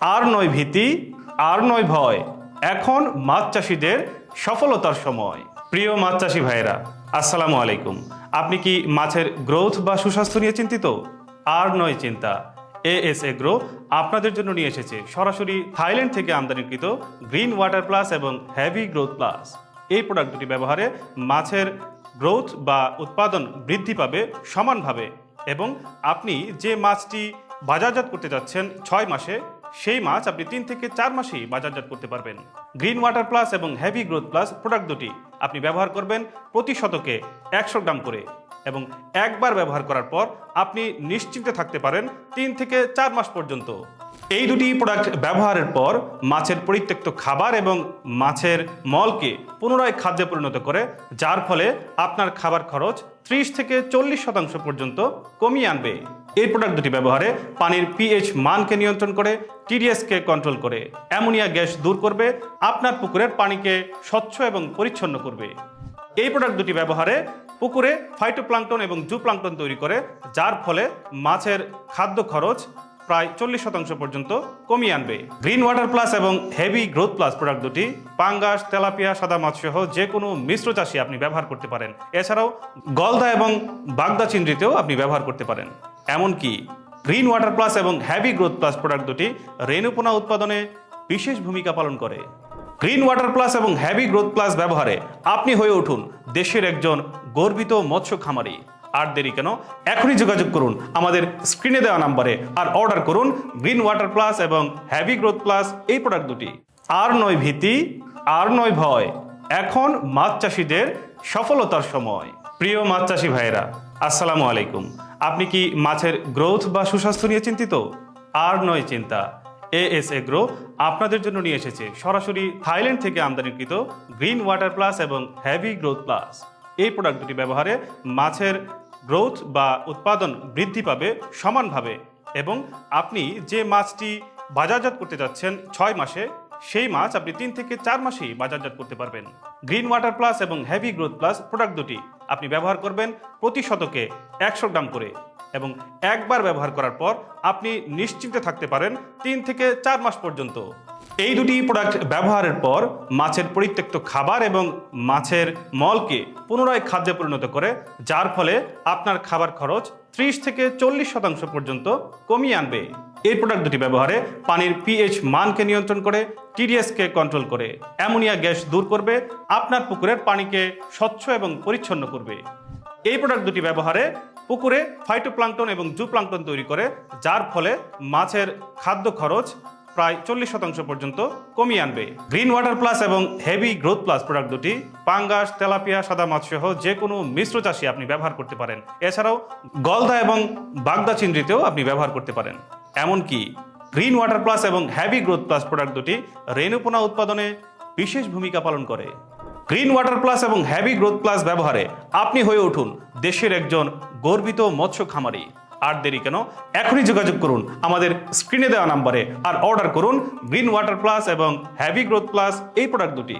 আর নয় ভীতি, আর নয় ভয়। এখন মাছ চাষিদের সফলতার সময়। প্রিয় মাছ চাষি ভাইয়েরা, আসসালামু আলাইকুম। আপনি কি মাছের গ্রোথ বা সুস্বাস্থ্য নিয়ে চিন্তিত? আর নয় চিন্তা। এএস এগ্রো আপনাদের জন্য নিয়ে এসেছে সরাসরি থাইল্যান্ড থেকে আমদানিকৃত গ্রিন ওয়াটার প্লাস এবং হ্যাভি গ্রোথ প্লাস। এই প্রোডাক্ট দুটি ব্যবহারে মাছের গ্রোথ বা উৎপাদন বৃদ্ধি পাবে সমানভাবে এবং আপনি যে মাছটি বাজারজাত করতে যাচ্ছেন ছয় মাসে সেই মাছ আপনি তিন থেকে চার মাসেই বাজারজাত করতে পারবেন। গ্রিন ওয়াটার প্লাস এবং হেভি গ্রোথ প্লাস প্রোডাক্ট দুটি আপনি ব্যবহার করবেন প্রতি শতকে একশো গ্রাম করে এবং একবার ব্যবহার করার পর আপনি নিশ্চিন্তে থাকতে পারেন তিন থেকে চার মাস পর্যন্ত। এই দুটি প্রোডাক্ট ব্যবহারের পর মাছের পরিত্যক্ত খাবার এবং মাছের মলকে পুনরায় খাদ্যে পরিণত করে, যার ফলে আপনার খাবার খরচ ত্রিশ থেকে চল্লিশ শতাংশ পর্যন্ত কমিয়ে আনবে। এই প্রোডাক্ট দুটি ব্যবহারে পানির পিএইচ মানকে নিয়ন্ত্রণ করে টিডিএসকে কন্ট্রোল করে, অ্যামোনিয়া গ্যাস দূর করবে, আপনার পুকুরের পানিকে স্বচ্ছ এবং পরিচ্ছন্ন করবে। এই প্রোডাক্ট দুটি ব্যবহারে পুকুরে ফাইটোপ্লাঙ্কটন এবং জু প্লাঙ্কটন তৈরি করে, যার ফলে মাছের খাদ্য খরচ প্রায় চল্লিশ শতাংশ পর্যন্ত কমিয়ে আনবে। গ্রিন ওয়াটার প্লাস এবং হেভি গ্রোথ প্লাস প্রোডাক্ট দুটি, পাঙ্গাস, তেলাপিয়া সাদা মাছ সহ যে কোনো মিশ্র চাষি আপনি ব্যবহার করতে পারেন। এছাড়াও গলদা এবং বাগদা চিংড়িতেও আপনি ব্যবহার করতে পারেন। এমনকি গ্রিন ওয়াটার প্লাস এবং হেভি গ্রোথ প্লাস প্রোডাক্ট দুটি রেণুপোনা উৎপাদনে বিশেষ ভূমিকা পালন করে। গ্রিন ওয়াটার প্লাস এবং হ্যাভি গ্রোথ প্লাস ব্যবহারে আপনি হয়ে উঠুন দেশের একজন গর্বিত মৎস্য খামারি। আর দেরি কেন? এখনই যোগাযোগ করুন আমাদের স্ক্রিনে দেওয়া নাম্বারে আর অর্ডার করুন গ্রিন ওয়াটার প্লাস এবং হ্যাভি গ্রোথ প্লাস এই প্রোডাক্ট দুটি। আর নয় ভীতি, আর নয় ভয়। এখন মাছ চাষিদের সফলতার সময়। প্রিয় মাছ চাষি ভাইয়েরা, আসসালামু আলাইকুম। আপনি কি মাছের গ্রোথ বা সুস্বাস্থ্য নিয়ে চিন্তিত? আর নয় চিন্তা এএস এগ্রো আপনাদের জন্য নিয়ে এসেছে সরাসরি থাইল্যান্ড থেকে আমদানিকৃত গ্রিন ওয়াটার প্লাস এবং হ্যাভি গ্রোথ প্লাস এই প্রোডাক্ট দুটি ব্যবহারে মাছের গ্রোথ বা উৎপাদন বৃদ্ধি পাবে সমানভাবে এবং আপনি যে মাছটি বাজারজাত করতে যাচ্ছেন ছয় মাসে, সেই মাছ আপনি তিন থেকে চার মাসেই বাজারজাত করতে পারবেন। গ্রিন ওয়াটার প্লাস এবং হেভি গ্রোথ প্লাস প্রোডাক্ট দুটি আপনি ব্যবহার করবেন প্রতি শতকে একশো গ্রাম করে এবং একবার ব্যবহার করার পর আপনি নিশ্চিন্তে থাকতে পারেন তিন থেকে চার মাস পর্যন্ত। এই দুটি প্রোডাক্ট ব্যবহারের পর মাছের পরিত্যক্ত খাবার এবং মাছের মলকে পুনরায় খাদ্যে পরিণত করে, যার ফলে আপনার খাবার খরচ ত্রিশ থেকে চল্লিশ শতাংশ পর্যন্ত কমিয়ে আনবে। এই প্রোডাক্ট দুটি ব্যবহারে পানির পিএইচ মানকে নিয়ন্ত্রণ করে টিডিএসকে কন্ট্রোল করে, অ্যামোনিয়া গ্যাস দূর করবে, আপনার পুকুরের পানিকে স্বচ্ছ এবং পরিচ্ছন্ন করবে। এই প্রোডাক্ট দুটি ব্যবহারে পুকুরে ফাইটোপ্লাঙ্কটন এবং জু প্লাঙ্কটন তৈরি করে, যার ফলে মাছের খাদ্য খরচ প্রায় চল্লিশ শতাংশ পর্যন্ত কমিয়ে আনবে। গ্রিন ওয়াটার প্লাস এবং হেভি গ্রোথ প্লাস প্রোডাক্ট দুটি, পাঙ্গাস, তেলাপিয়া, সাদা মাছ সহ যে কোনো মিশ্র চাষি আপনি ব্যবহার করতে পারেন। এছাড়াও গলদা এবং বাগদা চিংড়িতেও আপনি ব্যবহার করতে পারেন। এমনকি গ্রিন ওয়াটার প্লাস এবং হ্যাভি গ্রোথ প্লাস প্রোডাক্ট দুটি রেণুপোনা উৎপাদনে বিশেষ ভূমিকা পালন করে। গ্রিন ওয়াটার প্লাস এবং হ্যাভি গ্রোথ প্লাস ব্যবহারে আপনি হয়ে উঠুন দেশের একজন গর্বিত মৎস্য খামারি। আর দেরি কেন? এখনই যোগাযোগ করুন আমাদের স্ক্রিনে দেওয়া নাম্বারে আর অর্ডার করুন গ্রিন ওয়াটার প্লাস এবং হ্যাভি গ্রোথ প্লাস এই প্রোডাক্ট দুটি।